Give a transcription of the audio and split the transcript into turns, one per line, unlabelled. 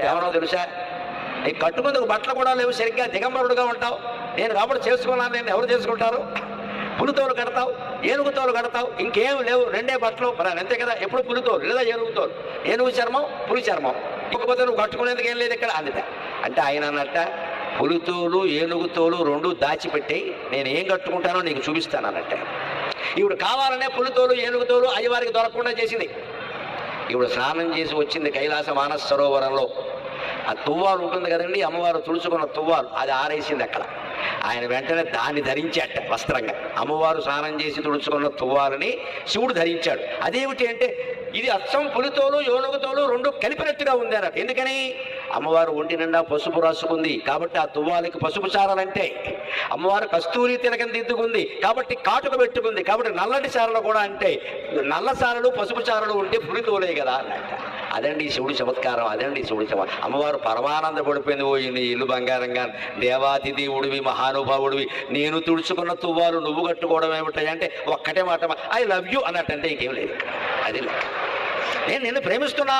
ఎవరో తెలుసా? నీకు కట్టుకుందుకు బట్టలు కూడా లేవు సరిగ్గా దిగంబరుడుగా ఉంటావు. నేను కాబట్టి చేసుకున్నాను నేను ఎవరు చేసుకుంటారు? పులితోలు కడతావు ఏనుగుతోలు కడతావు ఇంకేం లేవు రెండే బట్టలు. మరి అంతే కదా ఎప్పుడు పులితోలు లేదా ఏనుగుతోలు? ఏనుగు చర్మం పులి చర్మం. ఇకపోతే నువ్వు కట్టుకునేందుకు ఏం లేదు ఇక్కడ అందుట అంటే ఆయన అన్నట్ట పులితోలు ఏనుగుతోలు రెండు దాచిపెట్టి నేను ఏం కట్టుకుంటానో నీకు చూపిస్తాను అన్నట్ట. ఇప్పుడు కావాలనే పులితోలు ఏనుగుతోలు అయ్యవారికి దొరకకుండా చేసింది. ఇప్పుడు స్నానం చేసి వచ్చింది కైలాస మానస సరోవరంలో. ఆ తువ్వాలు ఉంటుంది కదండి అమ్మవారు తుడుచుకున్న తువ్వాలు అది ఆరేసింది అక్కడ. ఆయన వెంటనే దాన్ని ధరించాట వస్త్రంగా. అమ్మవారు స్నానం చేసి తుడుచుకున్న తువ్వాలని శివుడు ధరించాడు. అదేమిటి అంటే ఇది అచ్చం పులితోలు యోనుగుతోలు రెండు కలిపినట్టుగా ఉంది అన్నట్టు ఎందుకని? అమ్మవారు ఒంటి నిండా పసుపు రాసుకుంది. కాబట్టి ఆ తువ్వాలకి పసుపు చారాలంటే అమ్మవారు కస్తూరి తిలకం దిద్దుకుంది. కాబట్టి కాటుక పెట్టుకుంది. కాబట్టి నల్లటి చారలు కూడా అంటే నల్ల చారలు పసుపు చారలు ఉంటే పులితోలే కదా అన్నట్ట. అదండి శివుడి చమత్కారం. అదండి శివుడి చమ అమ్మవారు పరమానంద పడిపోయింది. ఓ నీ ఇల్లు బంగారంగా దేవాది దేవుడివి మహానుభావుడివి. నేను తుడుచుకున్న తువ్వాలు నువ్వు కట్టుకోవడం ఏమిటాయి అంటే ఒక్కటే మాట ఐ లవ్ యూ అన్నట్టంటే ఇంకేం లేదు. అది నేను నిన్ను ప్రేమిస్తున్నా